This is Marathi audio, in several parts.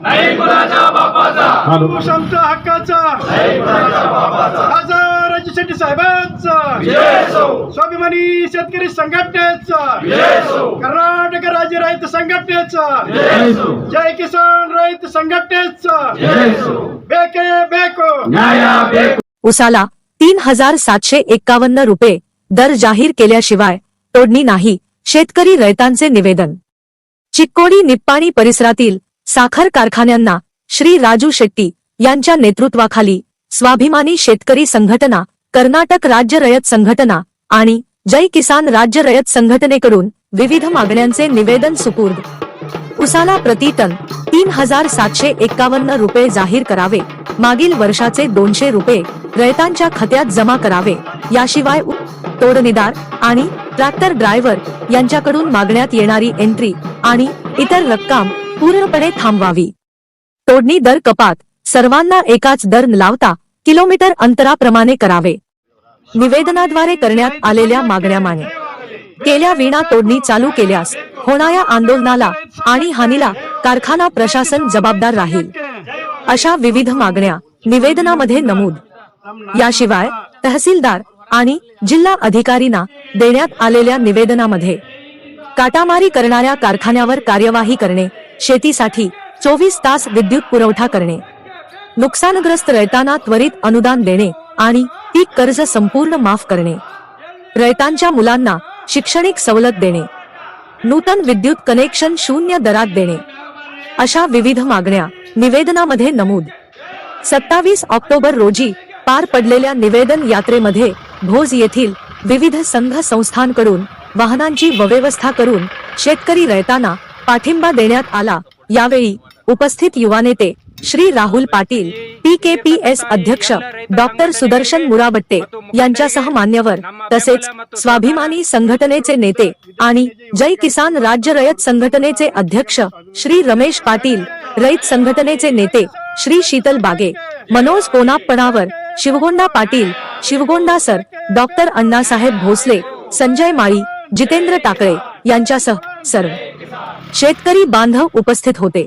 नाही कुणाच्या बापाचा. आमच्या हक्काचा. नाही कुणाच्या बापाचा. खासदार राजशेट्टी साहेबांचा. स्वाभिमानी शेतकरी संघटनेचा. कर्नाटक राज्य रहित संघटनेचा. जय किसान रहित संघटनेचा. बेके बेको. न्याया बेक. उसाला तीन हजार सातशे एक्कावन्न रुपये दर जाहीर केल्याशिवाय तोडणी नाही शेतकरी रयतांचे निवेदन. चिक्कोडी निप्पाणी परिसरातील साखर कारखान्यांना श्री राजू शेट्टी यांच्या नेतृत्वाखाली स्वाभिमानी शेतकरी संघटना कर्नाटक राज्य रयत संघटना आणि जय किसान राज्य रयत संघटनेकडून विविध मागण्यांचे निवेदन सुपूर्द. उसाला प्रति टन तीन हजार सातशे एक्कावन्न रुपये जाहीर करावे. मागील वर्षाचे दोनशे रुपये रयतांच्या खात्यात जमा करावे. याशिवाय तोडणीदार आणि ट्रॅक्टर ड्रायव्हर यांच्याकडून मागण्यात येणारी एंट्री आणि इतर रक्कम पूर्णपणे थांबवावी. तोडणी दर कपात. सर्वांना एकाच दर न लावता किलोमीटर अंतराप्रमाणे करावे. निवेदनाद्वारे करण्यात आलेल्या मागण्या माने केल्या विना तोडणी चालू केल्यास होणाऱ्या आंदोलनाला आणि हानीला कारखाना प्रशासन जबाबदार राहील. अशा विविध मागण्या निवेदनामध्ये नमूद. याशिवाय तहसीलदार आणि जिल्हा अधिकारींना देण्यात आलेल्या निवेदनामध्ये काटामारी करणाऱ्या कारखान्यावर कार्यवाही करणे शेतीसाठी चोवीस तास विद्युत पुरवठा करणे. नुकसानग्रस्त रयतांना त्वरित अनुदान देणे आणि पीक कर्ज संपूर्ण माफ करणे. रयतांच्या मुलांना शिक्षणिक सवलत देणे. नूतन विद्युत कनेक्शन शून्य दरात देणे. अशा विविध मागण्या निवेदनामध्ये नमूद. सत्तावीस ऑक्टोबर रोजी पार पडलेल्या निवेदन यात्रेमध्ये भोज येथील विविध संघ संस्थांकडून वाहनांची व्यवस्था करून शेतकरी रयतांना पाठिंबा देण्यात आला. यावेळी उपस्थित युवा नेते श्री राहुल पाटील पीकेपीएस अध्यक्ष डॉक्टर सुदर्शन मुराबट्टे यांच्यासह मान्यवर तसेच स्वाभिमानी संघटनेचे नेते आणि जय किसान राज्य रयत संघटनेचे अध्यक्ष श्री रमेश पाटील रयत संघटनेचे नेते श्री शीतल बागे मनोज कोनापणावर शिवगोंडा पाटील शिवगोंडा सर डॉक्टर अण्णासाहेब भोसले संजय माळी जितेंद्र टाकळे यांच्यासह सर्व शेतकरी बांधव उपस्थित होते.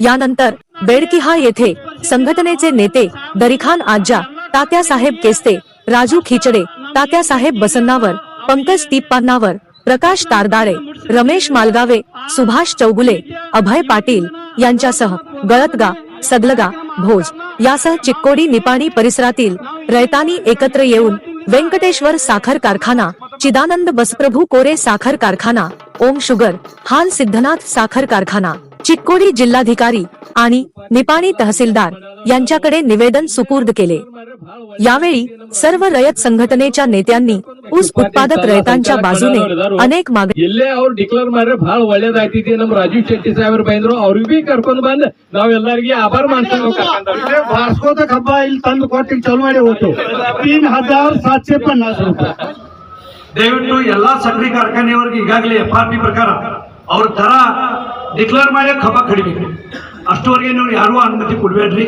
यानंतर बेडकिहा येथे संघटनेचे नेते दरीखान आज्जा तात्यासाहेब केस्ते राजू खिचडे तात्यासाहेब बसन्नावर पंकज टिप्पान्नावर प्रकाश तारदाळे रमेश मालगावे सुभाष चौगुले अभय पाटील यांच्यासह गळतगा सदलगा भोज यासह चिक्कोडी निपाणी परिसरातील रयतानी एकत्र येऊन व्यंकटेश्वर साखर कारखाना चिदानंद बसप्रभू कोरे साखर कारखाना ओम शुगर हाल सिद्धनाथ साखर कारखाना चिक्कोडी जिल्हाधिकारी आणि निपाणी तहसीलदार यांच्याकडे निवेदन सुपूर्द केले यावेळी सर्व रयत संघटनेच्या नेत्यांनी ऊस उत्पादक रयतांच्या बाजूने अनेक मागण्या ಇಲ್ಲೇ ಅವ್ರು ಡಿಕ್ಲೇರ್ ಮಾಡ್ರೆ ಬಹಳ ಒಳ್ಳೇದಾಗ್ತೈತಿ ನಮ್ ರಾಜೀವ್ ಶೆಟ್ಟಿ ಸಾಹೇಬ್ರು ಬಂದ್ರು ಅವ್ರಿಗೆ ಬಿ ಕರ್ಕೊಂಡ್ ಬಂದ್ ನಾವ್ ಎಲ್ಲರಿಗೆ ಆಭಾರ ಮಾಡ್ಕೊಂಡು इथे भास्कोचा खब्बा ಇಲ್ಲಿ ತಂದು ಕೊಟ್ಟು ಚಾಲು ಮಾಡಿ ಹೋಗ್ತು तीन हजार सातशे पन्नास रुपये ದಯವಿಟ್ಟು ಎಲ್ಲಾ ಸಕ್ಕರೆ ಕಾರ್ಖಾನೆಯವರಿಗೆ ಈಗಾಗಲೇ ಎಫ್ ಆರ್ ಪಿ ಪ್ರಕಾರ ಅವ್ರ ತರ ಡಿಕ್ಲೇರ್ ಮಾಡಿ ಕಬ್ಬ ಕಡಿಬೇಕು. ಅಷ್ಟುವರೆಗೆ ನೀವು ಯಾರೂ ಅನುಮತಿ ಕೊಡಬೇಡ್ರಿ.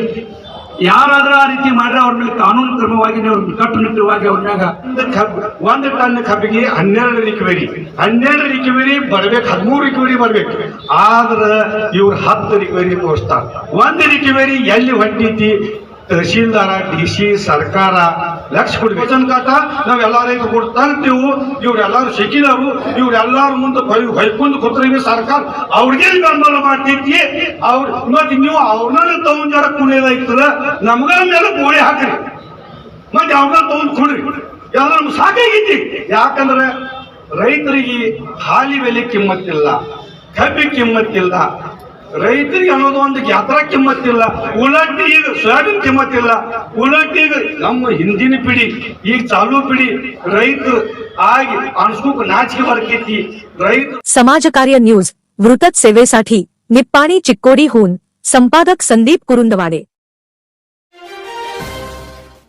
ಯಾರಾದ್ರೂ ಆ ರೀತಿ ಮಾಡ್ರೆ ಅವ್ರ ಮೇಲೆ ಕಾನೂನು ಕ್ರಮವಾಗಿ ನೀವು ಕಟ್ಟುನಿಟ್ಟವಾಗಿ ಅವ್ರ ಮ್ಯಾಗ ಒಂದು ಟನ್ ಕಬ್ಬಿಗೆ ಹನ್ನೆರಡು ರಿಕವರಿ ಹನ್ನೆರಡು ರಿಕವರಿ ಬರ್ಬೇಕು, ಹದಿಮೂರು ರಿಕವರಿ ಬರ್ಬೇಕು. ಆದ್ರೆ ಇವ್ರು ಹತ್ತು ರಿಕವರಿ ತೋರಿಸ್ತಾರೆ. ಒಂದು ರಿಕವರಿ ಎಲ್ಲಿ ಹೊಂಟೈತಿ? ತಹಶೀಲ್ದಾರ, ಡಿ ಸಿ, ಸರ್ಕಾರ ಲಕ್ಷ ಕೊಡ್ಬೇಕು ಕಾಟ ನಾವ್ ಎಲ್ಲಾರಿಗೂ ಕೊಡ್ತಾ ಇರ್ತೀವಿ ಇವ್ರೆಲ್ಲಾರು ಸಿಕ್ಕಿದವರು ಇವ್ರೆಲ್ಲಾರ ಮುಂದೆ ಹೊಯ್ ಹೊಯ್ಕೊಂಡು ಕೂತ್ರಿಗೆ ಸರ್ಕಾರ. ಅವ್ರಿಗೆ ಬೆಂಬಲ ಮಾಡ್ತೈತಿ ಅವ್ರ ಮತ್ತೆ ನೀವು ಅವ್ರನ್ನ ತಗೊಂಡ್ಯಾರ ಕುಣಿಯೋದಾಯ್ತದ ನಮ್ಗ ಮೇಲೆ ಗೋಳಿ ಹಾಕ್ರಿ. ಮತ್ತೆ ಅವ್ರನ್ನ ತಗೊಂಡ್ ಕುಡ್ರಿ ಎಲ್ಲ ನಮ್ಗೆ ಸಾಕಾಗೈತಿ ಯಾಕಂದ್ರೆ ರೈತರಿಗೆ ಹಾಲಿ ಬೆಲೆ ಕಿಮ್ಮತ್ತಿಲ್ಲ, ಕಬ್ಬಿ ಕಿಮ್ಮತ್ತಿಲ್ಲ, ರೈತರಿಗೆ ಅನ್ನೋದು ಒಂದು ಯಾತ್ರಾ ಕಿಮ್ಮತ್ತಿಲ್ಲ ಉಳ್ಳಾಟಿ ಸೋಯಾಬೀನ್ ಕಿಮ್ಮತ್ತಿಲ್ಲ. ಉಳ್ಳಾಟಿ ಈಗ ನಮ್ಮ ಹಿಂದಿನ ಪಿಡಿ ಈಗ ಚಾಲೂ ಪಿಡಿ ರೈತರು ಆಗಿ ಅನ್ಸ್ಕೋಕ್ ನಾಚಿಕೆ ಬರ್ತೈತಿ ರೈತ समाजकार्य न्यूज वृत्त सेवेसाठी निप्पाणी चिक्कोडीहून संपादक संदीप कुरुंदवाडे